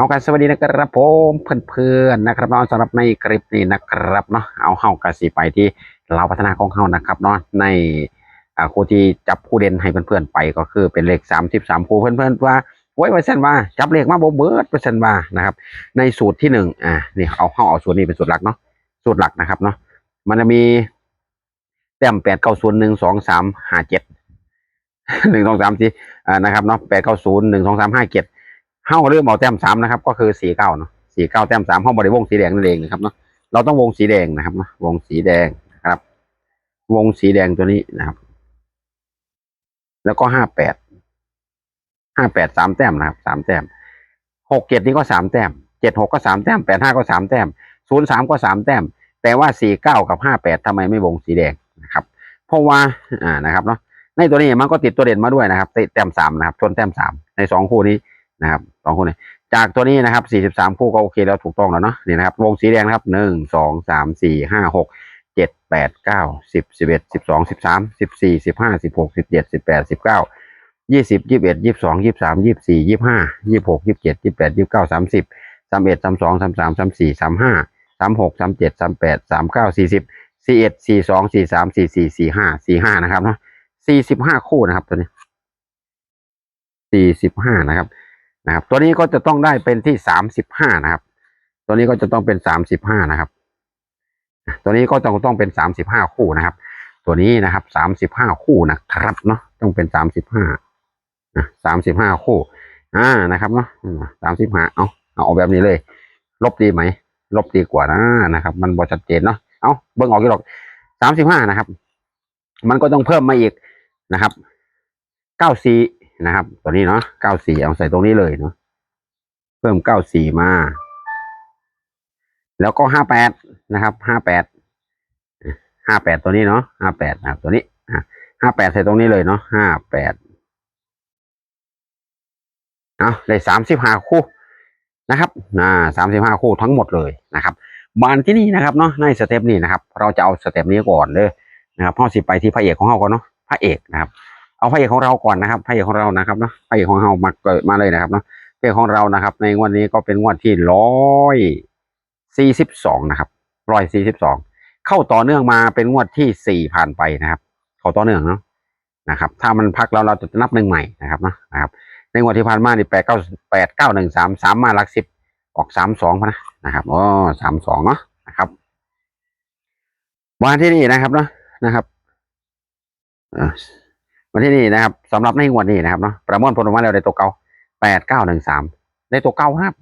เอากันสวัสดีนะครับผมเพื่อนๆนะครับเนาะสำหรับในคลิปนี้นะครับเนาะเอาเฮากันสิไปที่เราพัฒนาของเฮานะครับเนาะในครูที่จับคู่เด่นให้เพื่อนๆไปก็คือเป็นเลขสามสิบสามครูเพื่อนๆว่าโอ้ยว่าเส้นว่าจับเลขมาบ่เบิดเปอร์เซ็นต์ว่านะครับในสูตรที่หนึ่งอ่านี่เอาเฮาเอาสูตรนี้เป็นสูตรหลักเนาะสูตรหลักนะครับเนาะมันจะมีแต้มแปดเก้าศูนย์หนึ่งสองสามห้าเจ็ดหนึ่งสองสามสี่อ่านะครับเนาะแปดเก้าศูนย์หนึ่งสองสามห้าเจ็ด เฮ้าเริ่มเอาแต้มสามนะครับ ก็คือสี่เก้าเนาะสี่เก้าแต้มสามห้องบริวงสีแดงนั่นเองนะครับเนาะเราต้องวงสีแดงนะครับเนาะวงสีแดงนะครับ วงสีแดงตัวนี้นะครับ แล้วก็ห้าแปดห้าแปดสามแต้มนะครับสามแต้มหกเจ็ดนี่ก็สามแต้มเจ็ดหกก็สามแต้มแปดห้าก็สามแต้มศูนย์สามก็สามแต้ม แต่ว่าสี่เก้ากับห้าแปดทำไมไม่วงสีแดงนะครับ เพราะว่าอ่านะครับเนาะในตัวนี้มันก็ติดตัวเด่นมาด้วยนะครับติดแต้มสามนะครับชนแต้มสามในสองคู่นี้นะครับ องคู่นี้จากตัวนี้นะครับสี่สิบสามคู่ก็โอเคแล้วถูกต้องแล้วเนาะนี่นะครับวงสีแดงนะครับหนึ่งสองสามสี่ห้าหกเจ็ดแปดเก้าสิบสิบเอ็ดสิบสองสิบสามสิบสี่สิบห้าสิบหกสิบเจ็ดสิบแปดสิบเก้ายี่สิบยี่สิบเอ็ดยี่สิบสองยี่สิบสามยี่สิบสี่ยี่สิบห้ายี่สิบหกยี่สิบเจ็ดยี่สิบแปดยี่สิบเก้าสามสิบสามเอ็ดสามสองสามสามสามสี่สามห้าสามหกสามเจ็ดสามแปดสามเก้าสี่สิบสี่เอ็ดสี่สองสี่สามสี่สี่สี่ห้าสี่ห้านะครับเนาะสี่สิบห้าคู่นะครับตัวนี้สี่สิบห้านะครับ นะครับ ตัวนี้ก็จะต้องได้เป็นที่สามสิบห้านะครับ ตัวนี้ก็จะต้องเป็นสามสิบห้านะครับ ตัวนี้ก็ต้องต้องเป็นสามสิบห้าคู่นะครับ ตัวนี้นะครับสามสิบห้าคู่นะครับเนาะต้องเป็นสามสิบห้าสามสิบห้าคู่ อ่านะครับเนาะสามสิบห้าเอาเอาเอาแบบนี้เลย ลบดีไหม ลบดีกว่านะนะครับ มันบอชัดเจนเนาะเอาเบิ่งออกกี่หรอกสามสิบห้านะครับ มันก็ต้องเพิ่มมาอีกนะครับเก้าสี่ นะครับ ตัวนี้เนาะเก้าสี่เอาใส่ตรงนี้เลยเนาะเพิ่มเก้าสี่มา แล้วก็ห้าแปดนะครับห้าแปดห้าแปดตัวนี้เนาะห้าแปดนะครับตัวนี้ห้าแปดใส่ตรงนี้เลยเนาะห้าแปดเอาได้สามสิบห้าคู่นะครับอ่าสามสิบห้าคู่ทั้งหมดเลยนะครับ บานที่นี่นะครับเนาะในสเต็ปนี้นะครับ เราจะเอาสเต็ปนี้ก่อนเลยนะครับพ่อสิไปที่พระเอกของเราก่อนเนาะพระเอกนะครับ เอาพระเอกของเราก่อนนะครับพระเอกของเรานะครับเนาะพระเอกของเรามาเกิดมาเลยนะครับเนาะพระเอกของเรานะครับ ในงวดนี้ก็เป็นงวดที่ร้อยสี่สิบสองนะครับร้อยสี่สิบสองเข้าต่อเนื่องมาเป็นงวดที่สี่ผ่านไปนะครับเข้าต่อเนื่องเนาะนะครับ ถ้ามันพักแล้วเราจะนับหนึ่งใหม่นะครับเนาะนะครับในงวดที่ผ่านมานี่แปดเก้าแปดเก้าหนึ่งสามสามมาหลักสิบออกสามสองนะนะครับอ๋อสามสองเนาะนะครับวันที่นี่นะครับเนาะนะครับอ่อ วันที่นี่นะครับสำหรับในงวดนี้นะครับเนาะประมวลผลออกมาแล้วได้ตัวเก่าแปดเก้าหนึ่งสามได้ตัวเก่าครับ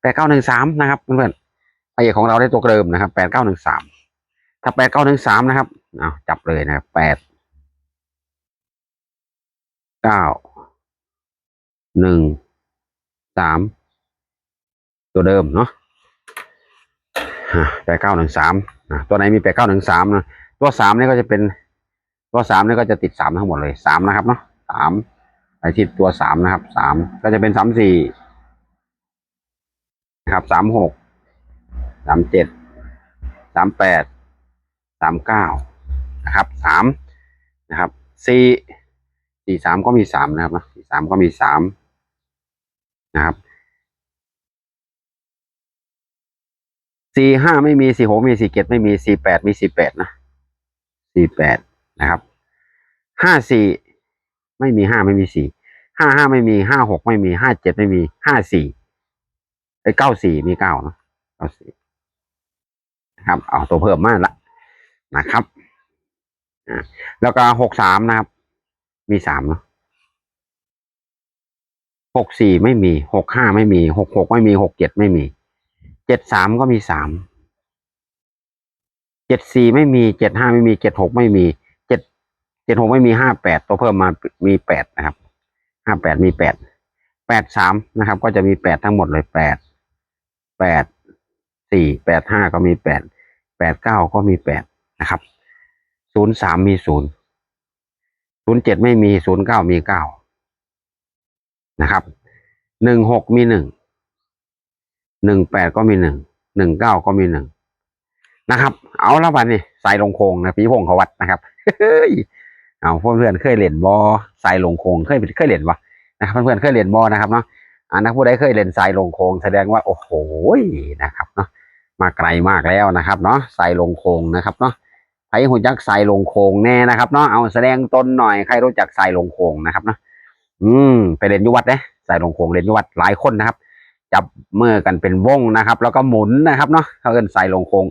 แปดเก้าหนึ่งสามนะครับเพื่อนๆไอ้ของเราได้ตัวเดิมนะครับแปดเก้าหนึ่งสามถ้าแปดเก้าหนึ่งสามนะครับเอาจับเลยนะครับแปดเก้าหนึ่งสามตัวเดิมเนาะแปดเก้าหนึ่งสามตัวไหนมีแปดเก้าหนึ่งสามนะตัวสามนี่ก็จะเป็น ตัวสามนี่ก็จะติดสามทั้งหมดเลยสามนะครับเนาะสามไปที่ตัวสามนะครับสามก็จะเป็นสามสี่นะครับสามหกสามเจ็ดสามแปดสามเก้านะครับสามนะครับสี่สี่สามก็มีสามนะครับนะสี่สามก็มีสามนะครับสี่ห้าไม่มีสี่หกมีสี่เจ็ดไม่มีสี่แปดมีสี่แปดนะสี่แปด นะครับห้าสี่ไม่มีห้าไม่มีสี่ห้าห้าไม่มีห้าหกไม่มีห้าเจ็ดไม่มีห้าสี่ไอ้เก้าสี่มีเก้านะเก้าสี่นะครับเอาตัวเพิ่มมากละนะครับอ่าแล้วก็หกสามนะครับ มีสามเนาะหกสี่ไม่มีหกห้าไม่มีหกหกไม่มีหกเจ็ดไม่มีเจ็ดสามก็มีสามเจ็ดสี่ไม่มีเจ็ดห้าไม่มีเจ็ดหกไม่มี เจ็ดหกไม่มีห้าแปดตัวเพิ่มมามีแปดนะครับห้าแปดมีแปดแปดสามนะครับ ก็จะมีแปดทั้งหมดเลยแปดแปดสี่แปดห้าก็มีแปดแปดเก้าก็มีแปดนะครับศูนย์สามมีศูนย์ศูนย์เจ็ดไม่มีศูนย์เก้ามีเก้านะครับหนึ่งหกมีหนึ่งหนึ่งแปดก็มีหนึ่งหนึ่งเก้าก็มีหนึ่งนะครับ เอาละวันนี้ใส่ลงโคงนะพี่พงเขาวัดนะครับ เฮ้ยเอาเพื่อนๆเคยเล่นบอใส่ลงโคงเคยเคยเล่นวะนะครับเพื่อนๆเคยเล่นบอนะครับเนาะอ่านักผู้ใดเคยเล่นทรายลงโคงแสดงว่าโอ้โหนะครับเนาะมาไกลมากแล้วนะครับเนาะทรายลงโคงนะครับเนาะใครหูจักทรายลงโคงแน่นะครับเนาะเอาแสดงตนหน่อยใครรู้จักทรายลงโคงนะครับเนาะอืมไปเล่นยุวัดเด้ทรายลงโคงเล่นยุวัดหลายคนนะครับ จับมือกันเป็นวงนะครับ แล้วก็หมุนนะครับเนาะเขาเอินทรายลงโคง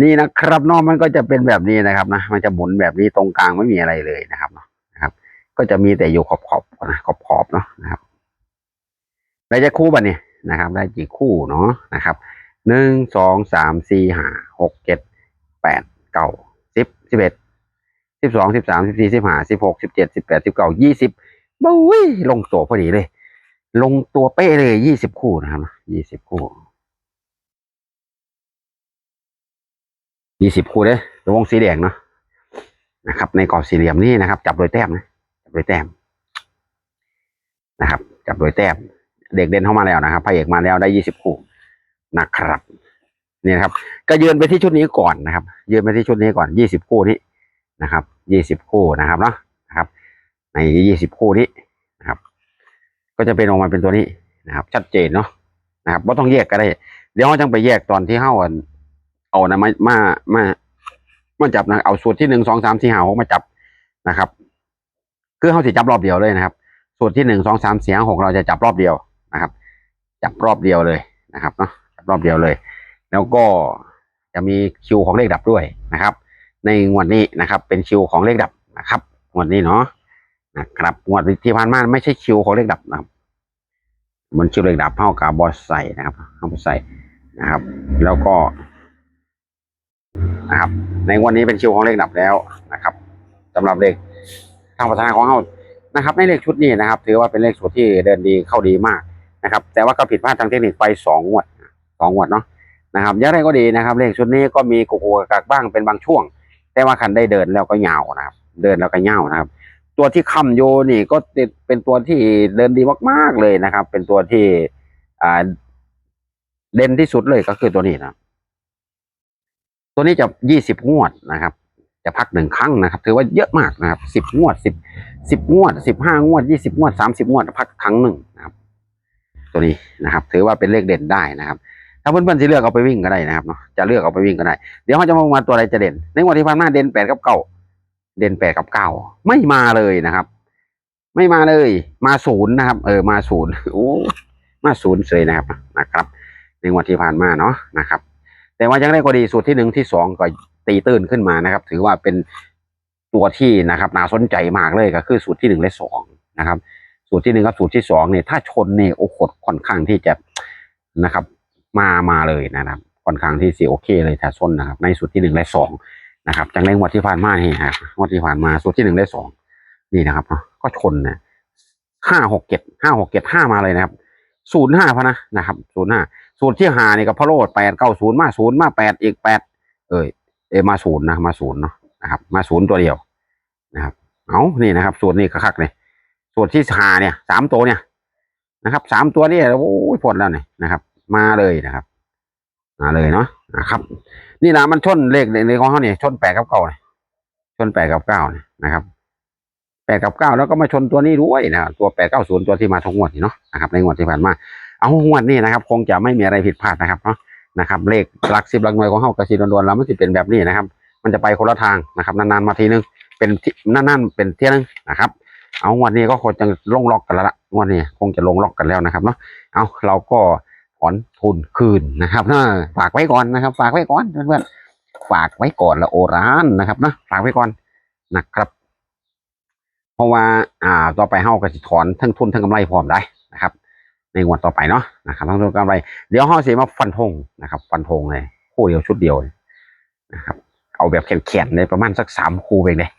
นี่นะครับนาะมันก็จะเป็นแบบนี้นะครับนะมันจะหมุนแบบนี้ตรงกลางไม่มีอะไรเลยนะครับเนาะนะครับ ก็จะมีแต่อยู่ขอบขอบนะขอบขอบเนาะนะครับได้จะคู่บันเนี่ยนะครับ ได้กี่คู่เนาะนะครับหนึ่งสองสามสี่ห้าหกเจ็ดแปดเก้าสิบสิบเอ็ดสิบสองสิบสามสิบสี่สิบห้าสิบหกสิบเจ็ดสิบแปดสิบเก้ายี่สิบบุ้ยลงตัวพอดีเลย ลงตัวเป๊ะเลยยี่สิบคู่นะครับยี่สิบคู่ ยี่สิบคู่เลยตัววงสีแดงเนาะนะครับ ในกรอบสี่เหลี่ยมนี่นะครับ จับโดยแต้มนะจับโดยแต้มนะครับ จับโดยแต้มเด็กเด่นเข้ามาแล้วนะครับพระเอกมาแล้วได้ยี่สิบคู่นะครับนี่นะครับ ก็ยืนไปที่ชุดนี้ก่อนนะครับ ยืนไปที่ชุดนี้ก่อนยี่สิบคู่นี้นะครับยี่สิบคู่นะครับเนาะนะครับ ในยี่สิบคู่นี้นะครับ ก็จะเป็นออกมาเป็นตัวนี้นะครับ ชัดเจนเนาะนะครับไม่ต้องแยกก็ได้ เดี๋ยวเราจังไปแยกตอนที่เข้าอัน เอานะมามามามาจับนะเอาสูตรที่หนึ่งสองสามสี่ห้าหกมาจับนะครับ คือเขาสิจับรอบเดียวเลยนะครับ สูตรที่หนึ่งสองสามสี่ห้าหกเราจะจับรอบเดียวนะครับ จับรอบเดียวเลยนะครับเนาะจับรอบเดียวเลย แล้วก็จะมีคิวของเลขดับด้วยนะครับ ในงวดนี้นะครับ เป็นคิวของเลขดับนะครับงวดนี้เนาะนะครับงวดที่ผ่านมาไม่ใช่คิวของเลขดับนะครับมันคิวเลขดับเท่ากับบอสใส่นะครับเอาบอสใส่นะครับ แล้วก็ นะครับ ในวันนี้เป็นคิวของเลขดับแล้วนะครับสำหรับเลขทางประธาของเรานะครับ ในเลขชุดนี้นะครับ ถือว่าเป็นเลขชุดที่เดินดีเข้าดีมากนะครับ แต่ว่าก็ผิดพลาดทางเทคนิคไปสองงวดสองงวดเนาะนะครับอย่างไรก็ดีนะครับ เลขชุดนี้ก็มีกุกกักบ้างเป็นบางช่วง แต่ว่าคันได้เดินแล้วก็ยาวนะครับ เดินแล้วก็ยาวนะครับ ตัวที่คำโยนี่ก็เป็นตัวที่เดินดีมากๆเลยนะครับ เป็นตัวที่อ่าเด่นที่สุดเลยก็คือตัวนี้นะ ตัวนี้จะยี่สิบงวดนะครับ จะพักหนึ่งครั้งนะครับ ถือว่าเยอะมากนะครับสิบงวดสิบสิบงวดสิบห้างวดยี่สิบงวดสามสิบงวดพักครั้งหนึ่งนะครับ ตัวนี้นะครับ ถือว่าเป็นเลขเด่นได้นะครับ ถ้าเพื่อนๆจะเลือกเอาไปวิ่งก็ได้นะครับเนาะจะเลือกเอาไปวิ่งก็ได้ เดี๋ยวเขาจะมาว่าตัวอะไรจะเด่น ในวันที่ผ่านมาเด่นแปดกับเก้าเด่นแปดกับเก้าไม่มาเลยนะครับ ไม่มาเลย มาศูนย์นะครับ เออมาศูนย์โอ้มาศูนย์เลยนะครับนะครับ ในวันที่ผ่านมาเนาะนะครับ แต่ว่ายังได้ก็ดีสูตรที่หนึ่งที่สองก็ตีตื้นขึ้นมานะครับ ถือว่าเป็นตัวที่นะครับน่าสนใจมากเลยก็คือสูตรที่หนึ่งและสองนะครับ สูตรที่หนึ่งกับสูตรที่สองเนี่ยถ้าชนเนี่ยโอ้โหค่อนข้างที่จะนะครับ มามาเลยนะครับ ค่อนข้างที่สิโอเคเลยถ้าชนนะครับ ในสูตรที่หนึ่งและสองนะครับจากในงวดที่ผ่านมานี่ครับงวดที่ผ่านมาสูตรที่หนึ่งและสองนี่นะครับก็ชนนะห้าหกเจ็ดห้าหกเจ็ดห้ามาเลยนะครับ ศูนย์ห้าพะนะนะครับศูนย์ห้าสูตรที่หานี่กับพะโลดแปดเก้าศูนย์มาศูนย์มาแปดอีกแปดเอ้ยเอมาศูนย์นะมาศูนย์เนาะนะครับมาศูนย์ตัวเดียวนะครับเอานี่นะครับ สูตรนี้คักๆเลยสูตรที่หาเนี่ยสามตัวเนี่ยนะครับสามตัวนี่โอ้ยผลแล้วเนี่ยนะครับ มาเลยนะครับมาเลยเนาะนะครับ นี่นะมันชนเลขในของเขาเนี่ยชนแปดกับเก้าเนี่ยชนแปดกับเก้าเนี่ยนะครับ ปดกับเก้าแล้วก็มาชนตัวนี้ด้วยนะตัวแปดเก้าศูนย์ตัวที่มาทุกงวดนี่เนาะนะครับในงวดที่ผ่านมา เอางวดนี้นะครับ คงจะไม่มีอะไรผิดพลาดนะครับเนาะนะครับเลขหลักสิบหลักหน่วยของเขากระสีดวนๆแล้วมันจะเป็นแบบนี้นะครับ มันจะไปคนละทางนะครับนานๆมาทีนึงเป็นที่นั่นๆเป็นเที่ยนึงนะครับเอางวดนี้ก็คงจะลงล็อกกันแล้วละงวดนี้คงจะลงล็อกกันแล้วนะครับเนาะเอาเราก็ถอนทุนคืนนะครับนะฝากไว้ก่อนนะครับ ฝากไว้ก่อนเพื่อนๆฝากไว้ก่อนละโอรานนะครับนะฝากไว้ก่อนนะครับ ราะว่าอ่าต่อไปเฮาก็สิถอนทั้งทุนทั้งกำไรพร้อมได้นะครับ ในงวดต่อไปเนาะนะครับทั้งทุนกำไรเดี๋ยวเฮาสิมาฟันธงนะครับ ฟันธงเลยคู่เดียวชุดเดียวยนะครับ เอาแบบแข็งๆเลยประมาณสักสามคู่เองเลย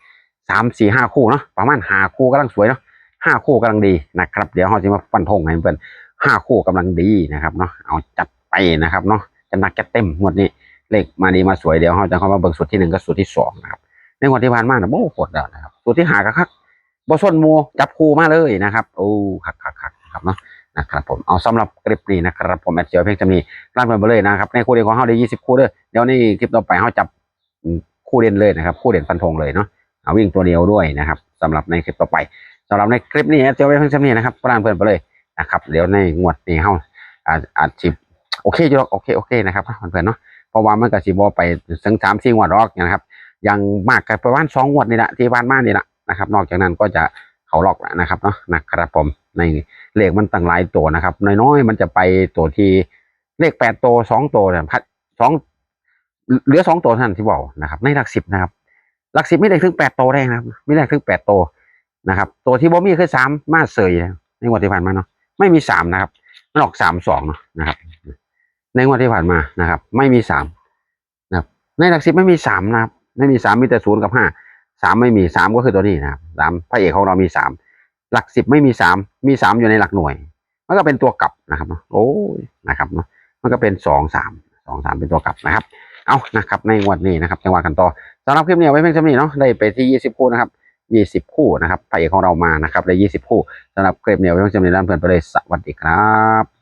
สามสี่ห้าคู่เนาะประมาณห้าคู่กำลังสวยเนาะห้าคู่กำลังดีนะครับ เดี๋ยวเฮาสิมาฟันธงให้เพื่อนห้าคู่กำลังดีนะครับเนาะเอาจัดไปนะครับเนาะจะหนักจะเต็มงวดนี้เลขมาดีมาสวยเดี๋ยวเฮาจะเข้ามาเบิ่งสูตรที่หนึ่งกับสูตรที่สองนะครับในงวดที่ผ่านมาเนี่ยโอ้โหดแล้วนะครับสูตรที่หาก็คัก บ่ส้นหมูจับคู่มาเลยนะครับโอ้คักคักคักครับเนาะนะครับผมเอาสำหรับคลิปนี้นะครับผมแอดเจียวเพียงจะมีร้านเปิดไปเลยนะครับในคู่เดียวของเฮาได้ยี่สิบคู่เด้อเดี๋ยวนี้คลิปต่อไปเฮาจับคู่เด่นเลยนะครับ คู่เด่นฟันธงเลยเนาะเอาวิ่งตัวเดียวด้วยนะครับสำหรับในคลิปต่อไปสำหรับในคลิปนี้แอดเจียวเพียงจะมีนะครับร้านเปิดไปเลยนะครับเดี๋ยวในงวดนี้เฮาอาจอาจสิโอเคอยู่หรอกโอเคโอเคนะครับเพื่อนเนาะเพราะว่ามันก็สิบ่ไปถึงสามสี่งวดรอกนะครับยังมากก็ประมาณสองงวดนี่แหละที่บ้านมานี่แหละ นะครับ นอกจากนั้นก็จะเขาล็อกแล้วนะครับเนาะนะครับผมในเลขมันตั้งหลายตัวนะครับ น้อยๆมันจะไปตัวที่เลขแปดตัวสองตัวเนี่ยพัดสองเหลือสองตัวท่านที่บอกนะครับ ในหลักสิบนะครับ หลักสิบไม่ได้ถึงแปดโตวได้นะครับ ไม่ได้ถึงแปดโตวนะครับ ตัวที่บ่มีคือสามมาเสยในงวดที่ผ่านมาเนาะไม่มีสามนะครับมันออกสามสองเนาะนะครับ ในงวดที่ผ่านมานะครับ ไม่มีสามนะครับ ในหลักสิบไม่มีสามนะครับ ไม่มีสามมีแต่ศูนย์กับห้า สามไม่มีสามก็คือตัวนี้นะครับสามพระเอกของเรามีสามหลักสิบไม่มีสามมีสามอยู่ในหลักหน่วย มันก็เป็นตัวกลับนะครับโอ้ยนะครับเนาะมันก็เป็นสองสามสองสามเป็นตัวกลับนะครับ เอานะครับ ในวดนี้นะครับจังหวะกันต่อสำหรับคลิปนี้เอาไว้เพียงเท่านี้เนาะได้ไปที่20คู่นะครับ20คู่นะครับพระเอกของเรามานะครับได้20คู่สำหรับคลิปนี้เอาไว้เพียงเท่านี้แล้วเพื่อนไปเลยสวัสดีครับ